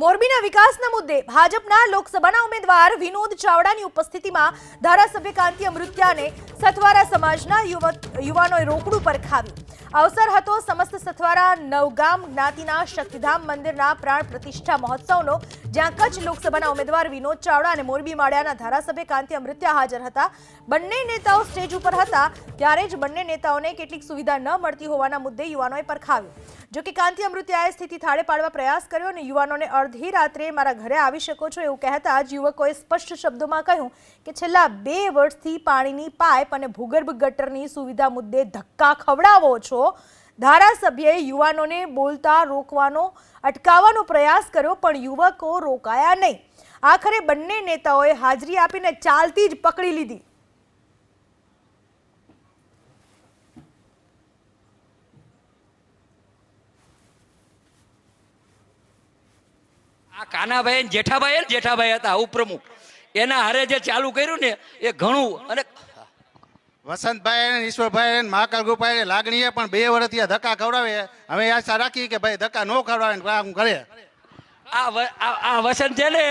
મોરબીના વિકાસના મુદ્દે ભાજપના લોકસભાના ઉમેદવાર વિનોદ ચાવડાની ઉપસ્થિતિમાં ધારાસભ્ય કાંતિ અમૃત્યાને સથવારા સમાજના યુવાનોએ રોકડું પરખાવ્યું. અવસર હતો સમસ્ત સથવારા નવગામ જ્ઞાતિના શક્તિધામ મંદિરના પ્રાણ પ્રતિષ્ઠા મહોત્સવનો, જ્યાં કચ્છ લોકસભાના ઉમેદવાર વિનોદ ચાવડા અને મોરબી માળિયાના ધારાસભ્ય કાંતિ અમૃત્યા હાજર હતા. બંને નેતાઓ સ્ટેજ ઉપર હતા, ત્યારે જ બંને નેતાઓને કેટલીક સુવિધા ન મળતી હોવાના મુદ્દે યુવાનોએ પરખાવ્યું. જો કે કાંતિ અમૃત્યાએ સ્થિતિ થાળે પાડવા પ્રયાસ કર્યો અને યુવાનોને અડધી રાત્રે મારા ઘરે આવી શકો છો એવું કહેતા જ યુવકોએ સ્પષ્ટ શબ્દોમાં કહ્યું કે છેલ્લા બે વર્ષથી પાણીની પાઇપ અને ભૂગર્ભ ગટરની સુવિધા મુદ્દે ધક્કા ખવડાવો છો. ધારાસભ્યએ યુવાનોને બોલતા રોકવાનો, અટકાવવાનો પ્રયાસ કર્યો, પણ યુવકો રોકાયા નહીં. આખરે બંને નેતાઓએ હાજરી આપીને ચાલતી જ પકડી લીધી. આ કાનાભાઈ ને જેઠાભાઈ ને જેઠાભાઈ હતા ઉપપ્રમુખ એના હારે જે ચાલુ કર્યું ને એ ઘણું અને વસંતભાઈ અને ઈશ્વરભાઈ અને મહાકાલ ગોપાઈ લાગણીએ પણ બે વર્ષથી ધક્કા ખવડાવે. હવે આશા રાખી કે ભાઈ ધક્કા ન ખવડાવે કામ કરે. આ વસંત છે ને.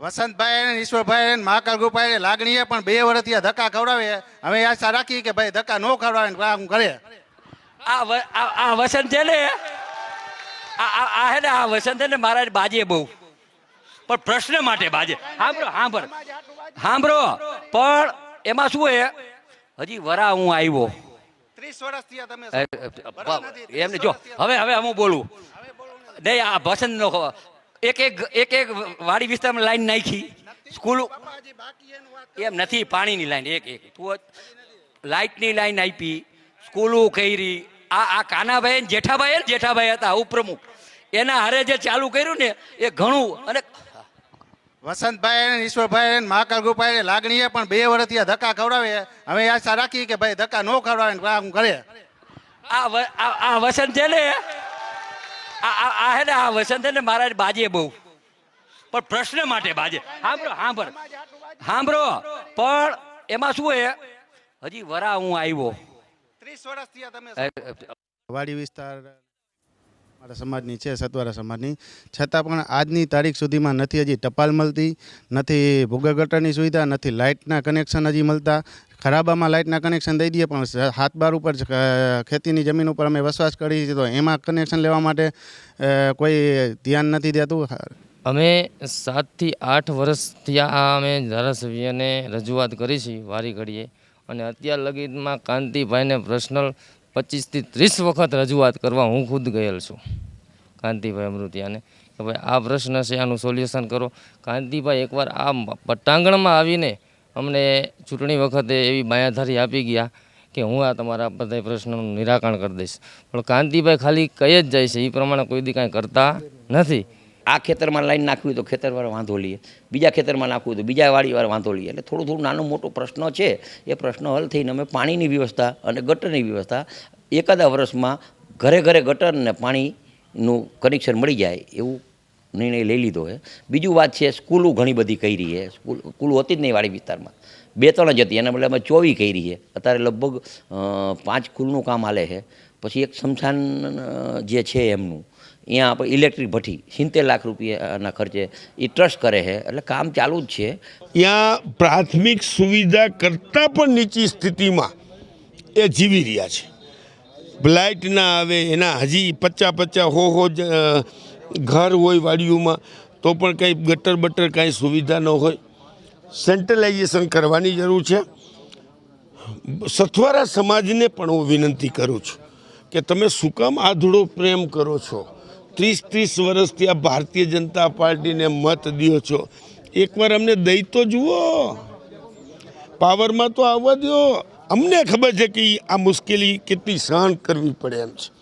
વસંતભાઈ અને ઈશ્વરભાઈ અને મહાકાલ ગોપાઈ લાગણીએ પણ બે વર્ષથી ધક્કા ખવડાવે. હવે આશા રાખી કે ભાઈ ધક્કા ન ખવડાવે ને કામ કરે. આ વસંત છે ને આ આ આ હે ને આ વસંત છે ને મારા બાજે બહુ. પણ પ્રશ્ન માટે બાજે. સાંભળો સાંભળ સાંભળો પણ એમાં શું હે? હજી વરા હું આવ્યો. ત્રીસ વર્ષથી આ તમે એ- એ- એમને જો હવે હવે હું બોલું. નહીં આ વસંત નો એક એક એક એક વાડી વિસ્તારમાં લાઈન નાખી. સ્કૂલ એમ નથી પાણીની લાઈન. એક એક. તું લાઇટની લાઈન આપી. સ્કૂલો કરી. આ આ કાનાભાઈ જેઠાભાઈ જેઠાભાઈ હતા ઉપપ્રમુખ એના હારે જે ચાલુ કર્યું ને એ ઘણું અને વસંતભાઈ અને ઈશ્વરભાઈ અને મહાકાલ ગોપાઈ લાગણીએ પણ બે વર્ષથી આ ધક્કા ખવડાવે. હવે આશા રાખી કે ભાઈ ધક્કા ન ખવડાવે ને કામ કરે. આ આ વસંત છે ને આ હે ને આ વસંત ને મારા બાજે બહુ. પણ પ્રશ્ન માટે બાજે. સાંભળો સાંભળ સાંભળો પણ એમાં શું હે? હજી વરા હું આવ્યો. ત્રીસ વર્ષથી તમે વાડી વિસ્તાર મારા સમાજની છે સતવારા સમાજની. છતાં પણ આજની તારીખ સુધીમાં નથી હજી ટપાલ મળતી નથી ભૂગર્ભ ગટરની સુવિધા નથી લાઇટના કનેક્શન હજી મળતા. ખરાબામાં લાઇટના કનેક્શન દઈ દઈએ પણ હાથ બાર ઉપર ખેતીની જમીન ઉપર અમે વસવાસ કરીએ છીએ તો એમાં કનેક્શન લેવા માટે કોઈ ધ્યાન નથી દેતું? અમે સાતથી આઠ વર્ષથી આ અમે ધારાસભ્યને રજૂઆત કરી છીએ વારી ઘડીએ. અને અત્યાર લગીમાં કાંતિભાઈને પર્સનલ પચીસથી ત્રીસ વખત રજૂઆત કરવા હું ખુદ ગયેલ છું. કાંતિભાઈ અમૃતિયાને કે ભાઈ, આ પ્રશ્ન છે, આનું સોલ્યુશન કરો. કાંતિભાઈ એકવાર આ પટ્ટાંગણમાં આવીને અમને ચૂંટણી વખતે એવી બાયાધારી આપી ગયા કે હું આ તમારા બધા પ્રશ્નોનું નિરાકરણ કરી દઈશ. પણ કાંતિભાઈ ખાલી કહી જ જાય છે એ પ્રમાણે કોઈ દી કાંઈ કરતા નથી. આ ખેતરમાં લાઈન નાખવી તો ખેતરવાળા વાંધો લઈએ. બીજા ખેતરમાં નાખવું તો બીજા વાડીવાળા વાંધો લઈએ. એટલે થોડું થોડું નાનો મોટો પ્રશ્ન છે. એ પ્રશ્ન હલ થઈને અમે પાણીની વ્યવસ્થા અને ગટરની વ્યવસ્થા એકાદા વર્ષમાં ઘરે ઘરે ગટર અને પાણીનું કનેક્શન મળી જાય એવું નિર્ણય લઈ લીધો છે. બીજું વાત છે, સ્કૂલો ઘણી બધી કરી છે. સ્કૂલ, સ્કૂલો હતી જ નહીં વાડી વિસ્તારમાં. બે ત્રણ જ હતી. એના બદલે અમે ચોવી કરી છે. અત્યારે લગભગ પાંચ સ્કૂલનું કામ હાલે છે. પછી એક સ્મશાન જે છે એમનું. અહીંયા આપણે ઇલેક્ટ્રિક ભઠ્ઠી, સિત્તેર લાખ રૂપિયાના ખર્ચે એ ટ્રસ્ટ કરે છે. એટલે કામ ચાલુ જ છે. ત્યાં પ્રાથમિક સુવિધા કરતાં પણ નીચી સ્થિતિમાં એ જીવી રહ્યા છે. બ્લાઇટ ના આવે, એના હજી પચ્ચા પચ્ચા હો હો ઘર હોય વાડીઓમાં, તો પણ કંઈ ગટર બટર કાંઈ સુવિધા ન હોય. સેન્ટ્રલાઇઝેશન કરવાની જરૂર છે. સથવારા સમાજને પણ હું વિનંતી કરું છું કે તમે શું કામ આધળો પ્રેમ કરો છો? ત્રીસ ત્રીસ વર્ષથી આ ભારતીય જનતા પાર્ટીને મત દો છો. એકવાર અમને દઈ તો જુઓ. પાવરમાં તો આવવા દો અમને ખબર છે કે આ મુશ્કેલી કેટલી સહન કરવી પડે એમ છે.